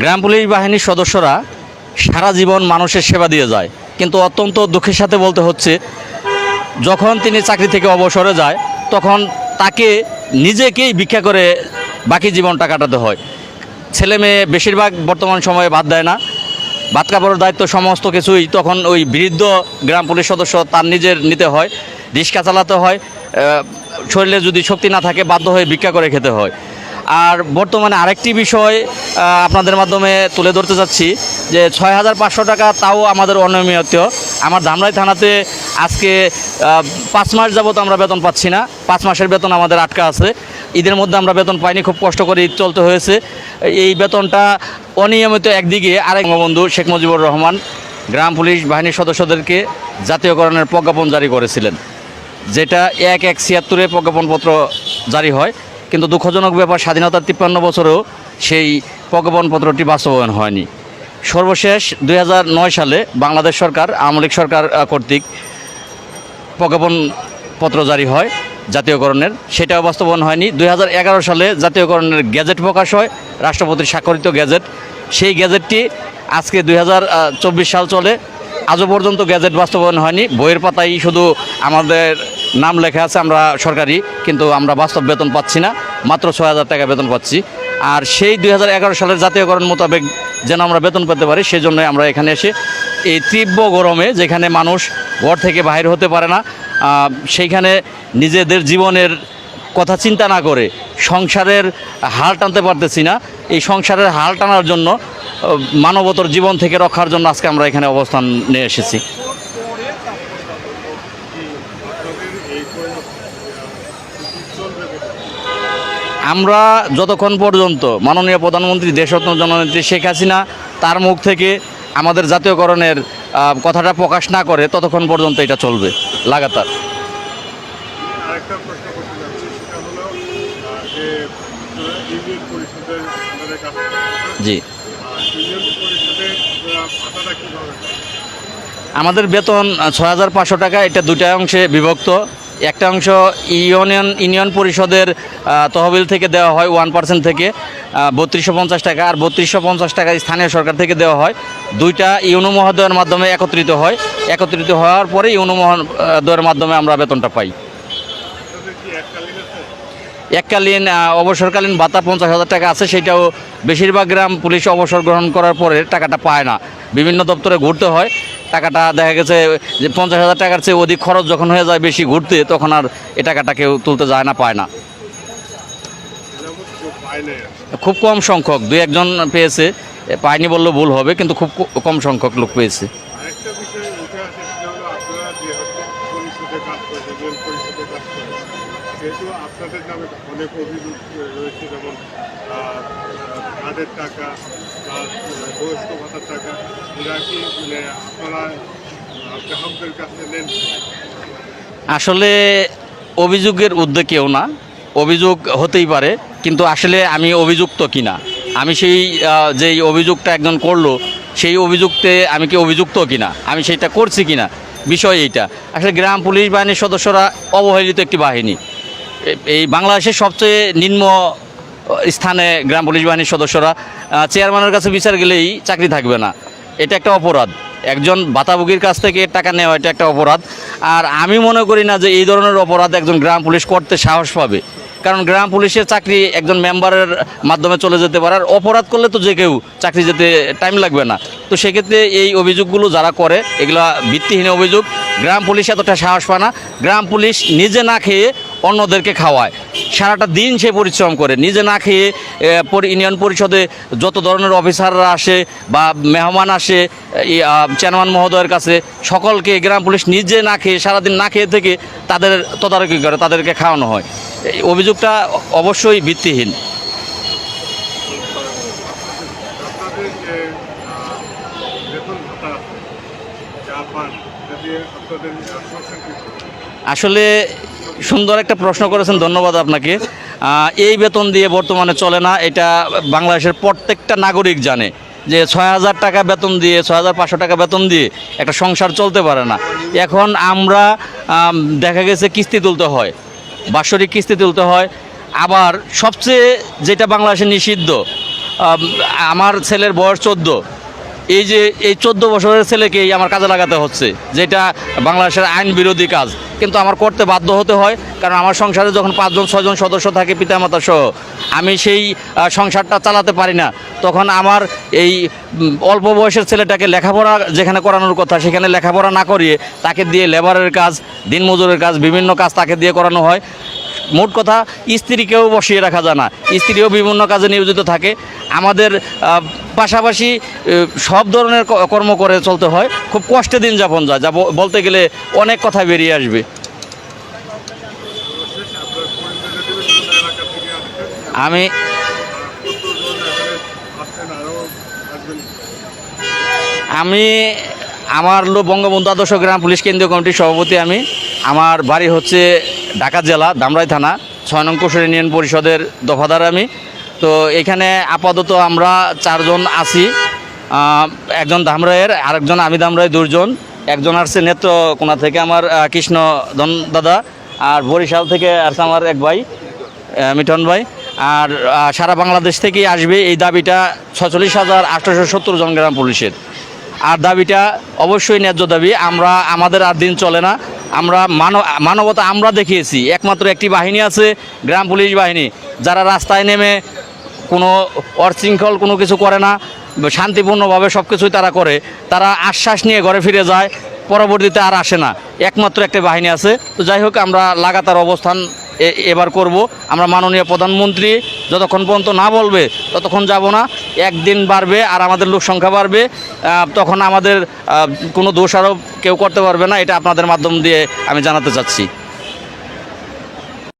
গ্রাম police বাহিনীর সদস্যরা সারা জীবন মানুষের সেবা দিয়ে যায়। কিন্তু অত্যন্ত দুঃখের সাথে বলতে হচ্ছে, যখন তিনি চাকরি থেকে অবসরে যায়, তখন তাকে নিজেকেই ভিক্ষা করে বাকি জীবনটা কাটাতে হয়। ছেলে মেয়ে বেশিরভাগ বর্তমান সময়ে বাদ দেয় না। ভাত কাপড়ের দায়িত্ব সমস্ত কিছুই তখন ওই বৃদ্ধ গ্রাম পুলিশ সদস্য তার নিজের নিতে হয়, রিক্সা চালাতে হয় শরীরে যদি শক্তি না থাকে, বাধ্য হয়ে ভিক্ষা করে খেতে হয়। আর বর্তমানে আরেকটি বিষয় আপনাদের মাধ্যমে তুলে ধরতে চাচ্ছি যে ছয় হাজার পাঁচশো টাকা তাও আমাদের অনিয়মিত আমার ধামরাই থানাতে আজকে পাঁচ মাস যাবত আমরা বেতন পাচ্ছি না। পাঁচ মাসের বেতন আমাদের আটকা আছে। ঈদের মধ্যে আমরা বেতন পাইনি, খুব কষ্ট করে ঈদ চলতে হয়েছে। এই বেতনটা অনিয়মিত একদিকে আরেক বন্ধু শেখ মুজিবুর রহমান গ্রাম পুলিশ বাহিনীর সদস্যদেরকে জাতীয়করণের প্রজ্ঞাপন জারি করেছিলেন। যেটা এক এক ছিয়াত্তরে প্রজ্ঞাপনপত্র জারি হয়। কিন্তু দুঃখজনক ব্যাপার, স্বাধীনতার তিপ্পান্ন বছরেও সেই প্রজ্ঞাপনপত্রটি বাস্তবায়ন হয়নি। সর্বশেষ দুই হাজার নয় সালে বাংলাদেশ সরকার, আওয়ামী সরকার কর্তৃক প্রজ্ঞাপনপত্র জারি হয় জাতীয়করণের। সেটাও বাস্তবায়ন হয়নি। দু হাজার এগারো সালে জাতীয়করণের গ্যাজেট প্রকাশ হয় রাষ্ট্রপতির স্বাক্ষরিত গ্যাজেট। সেই গ্যাজেটটি আজকে দুই হাজার চব্বিশ সাল চলে। আজও পর্যন্ত গ্যাজেট বাস্তবায়ন হয়নি। বইয়ের পাতায় শুধু আমাদের নাম লেখা আছে, আমরা সরকারি, কিন্তু আমরা বাস্তব বেতন পাচ্ছি না। মাত্র ছয় হাজার টাকা বেতন পাচ্ছি। আর সেই দুই হাজার এগারো সালের জাতীয়করণ মোতাবেক যেন আমরা বেতন পেতে পারি সেই জন্য আমরা এখানে এসে এই তীব্র গরমে যেখানে মানুষ ঘর থেকে বাইরে হতে পারে না সেইখানে নিজেদের জীবনের কথা চিন্তা না করে সংসারের হাল টানতে পারতেছি না। এই সংসারের হাল টানার জন্য মানবতর জীবন থেকে রক্ষার জন্য আজকে আমরা এখানে অবস্থান নিয়ে এসেছি। আমরা যতক্ষণ পর্যন্ত মাননীয় প্রধানমন্ত্রী দেশরত্ন জননেত্রী শেখ হাসিনা তার মুখ থেকে আমাদের জাতীয়করণের কথাটা প্রকাশ না করে ততক্ষণ পর্যন্ত এটা চলবে লাগাতার। জি? আমাদের বেতন ছয় হাজার পাঁচশো টাকা এটা দুটা অংশে বিভক্ত। একটা অংশ ইউনিয়ন ইউনিয়ন পরিষদের তহবিল থেকে দেওয়া হয় ওয়ান পার্সেন্ট থেকে বত্রিশশো পঞ্চাশ টাকা আর বত্রিশশো পঞ্চাশ টাকা স্থানীয় সরকার থেকে দেওয়া হয়। দুইটা ইউনো মহোদয়ের মাধ্যমে একত্রিত হয়। একত্রিত হওয়ার পরে ইউনো মহোদয়ের মাধ্যমে আমরা বেতনটা পাই। এককালীন অবসরকালীন ভাতা পঞ্চাশ হাজার টাকা আছে, সেটাও বেশিরভাগ গ্রাম পুলিশ অবসর গ্রহণ করার পরে টাকাটা পায় না বিভিন্ন দপ্তরে ঘুরতে হয়, টাকাটা দেখা গেছে যে পঞ্চাশ হাজার টাকার চেয়ে অধিক খরচ যখন হয়ে যায় বেশি ঘুরতে, তখন আর এ টাকাটা কেউ তুলতে যায় না, পায় না। খুব কম সংখ্যক, দুই একজন পেয়েছে পায়নি বললে ভুল হবে, কিন্তু খুব কম সংখ্যক লোক পেয়েছে আরেকটা বিষয় উঠে আসে সেটা হলো আপনারা যে হচ্ছে পরিষদে কাজ করেন ইউনিয়ন পরিষদে কাজ করেন আপনাদের নামে অনেক অভিযোগ রয়েছে, যেমন কার্ডের টাকা প্লাস বয়স্ক ভাতার টাকা। এরা কি মানে আপনারা গ্রাহকদের কাছে নেন? আসলে অভিযোগের ঊর্ধ্বে কেউ না। অভিযোগ হতেই পারে, কিন্তু আসলে আমি অভিযুক্ত কিনা? আমি সেই যেই অভিযোগটা একজন করল, সেই অভিযুক্তে আমি কি অভিযুক্ত কিনা? আমি সেইটা করছি কিনা? বিষয় এইটা। আসলে গ্রাম পুলিশ বাহিনীর সদস্যরা অবহেলিত একটি বাহিনী। এই বাংলাদেশের সবচেয়ে নিম্ন স্থানে গ্রাম পুলিশ বাহিনীর সদস্যরা চেয়ারম্যানের কাছে বিচার গেলেই চাকরি থাকবে না। এটা একটা অপরাধ। একজন বাতাভোগীর কাছ থেকে টাকা নেওয়া এটা একটা অপরাধ। আর আমি মনে করি না যে এই ধরনের অপরাধ একজন গ্রাম পুলিশ করতে সাহস পাবে। কারণ গ্রাম পুলিশের চাকরি একজন মেম্বারের মাধ্যমে চলে যেতে পারে। আর অপরাধ করলে তো যে কেউ চাকরি যেতে টাইম লাগবে না। তো সেক্ষেত্রে এই অভিযোগগুলো যারা করে, এগুলো ভিত্তিহীন অভিযোগ। গ্রাম পুলিশ এতটা সাহস পায় না। গ্রাম পুলিশ নিজে না খেয়ে অন্যদেরকে খাওয়ায়। সারাটা দিন সে পরিশ্রম করে। নিজে না খেয়ে ইউনিয়ন পরিষদে যত ধরনের অফিসাররা আসে বা মেহমান আসে চেয়ারম্যান মহোদয়ের কাছে, সকলকে গ্রাম পুলিশ নিজে না খেয়ে, সারাদিন না খেয়ে থেকে তাদের তদারকি করে, তাদেরকে খাওয়ানো হয়। এই অভিযোগটা অবশ্যই ভিত্তিহীন। আসলে সুন্দর একটা প্রশ্ন করেছেন, ধন্যবাদ আপনাকে। এই বেতন দিয়ে বর্তমানে চলে না, এটা বাংলাদেশের প্রত্যেকটা নাগরিক জানে যে ছয় হাজার টাকা বেতন দিয়ে, ছয় হাজার পাঁচশো টাকা বেতন দিয়ে একটা সংসার চলতে পারে না। এখন আমরা দেখা গেছে কিস্তি তুলতে হয়, বাৎসরিক কিস্তি তুলতে হয়। আবার সবচেয়ে যেটা বাংলাদেশে নিষিদ্ধ আমার ছেলের বয়স চোদ্দ এই যে এই চোদ্দ বছরের ছেলেকেই আমার কাজে লাগাতে হচ্ছে, যেটা বাংলাদেশের আইন বিরোধী কাজ। কিন্তু আমার করতে বাধ্য হতে হয়, কারণ আমার সংসারে যখন পাঁচজন, ছয়জন সদস্য থাকে পিতামাতা সহ, আমি সেই সংসারটা চালাতে পারি না। তখন আমার এই অল্প বয়সের ছেলেটাকে লেখাপড়া যেখানে করানোর কথা, সেখানে লেখাপড়া না করিয়ে তাকে দিয়ে লেবারের কাজ, দিনমজুরের কাজ, বিভিন্ন কাজ তাকে দিয়ে করানো হয়। মোট কথা, স্ত্রীকেও বসিয়ে রাখা যায় না। স্ত্রীও বিভিন্ন কাজে নিয়োজিত থাকে। আমাদের পাশাপাশি সব ধরনের কর্ম করে চলতে হয়। খুব কষ্টে দিন যাপন যায়। যা বলতে গেলে অনেক কথা বেরিয়ে আসবে। আমি আমি, আমার বঙ্গবন্ধু আদর্শ গ্রাম পুলিশ কেন্দ্রীয় কমিটির সভাপতি আমি। আমার বাড়ি হচ্ছে ঢাকা জেলা, দামরাই থানা, ছয় নং কোশর ইউনিয়ন পরিষদের দফাদার আমি। তো এখানে আপাতত আমরা চারজন আছি। একজন ধামরাইয়ের, আরেকজন আমি ধামরাই দুজন একজন আসছে নেত্রকোনা থেকে আমার কৃষ্ণ ধন দাদা, আর বরিশাল থেকে আসছে আমার এক ভাই মিঠন ভাই। আর সারা বাংলাদেশ থেকেই আসবে এই দাবিটা ছচল্লিশ হাজার আটশোশো সত্তর জন গ্রাম পুলিশের। আর দাবিটা অবশ্যই ন্যায্য দাবি, আমরা, আমাদের আর দিন চলে না। আমরা মানব, মানবতা আমরা দেখিয়েছি। একমাত্র একটি বাহিনী আছে, গ্রাম পুলিশ বাহিনী। যারা রাস্তায় নেমে কোনো অশৃঙ্খল, কোনো কিছু করে না, শান্তিপূর্ণভাবে সব কিছুই তারা করে। তারা আশ্বাস নিয়ে ঘরে ফিরে যায়, পরবর্তীতে আর আসে না। একমাত্র একটা বাহিনী আছে। তো যাই হোক, আমরা লাগাতার অবস্থান এবার করব। আমরা মাননীয় প্রধানমন্ত্রী যতক্ষণ পর্যন্ত না বলবে, ততক্ষণ যাব না। একদিন বাড়বে আর আমাদের লোক সংখ্যা বাড়বে। তখন আমাদের কোনো দোষ আরোপ কেউ করতে পারবে না। এটা আপনাদের মাধ্যম দিয়ে আমি জানাতে চাচ্ছি।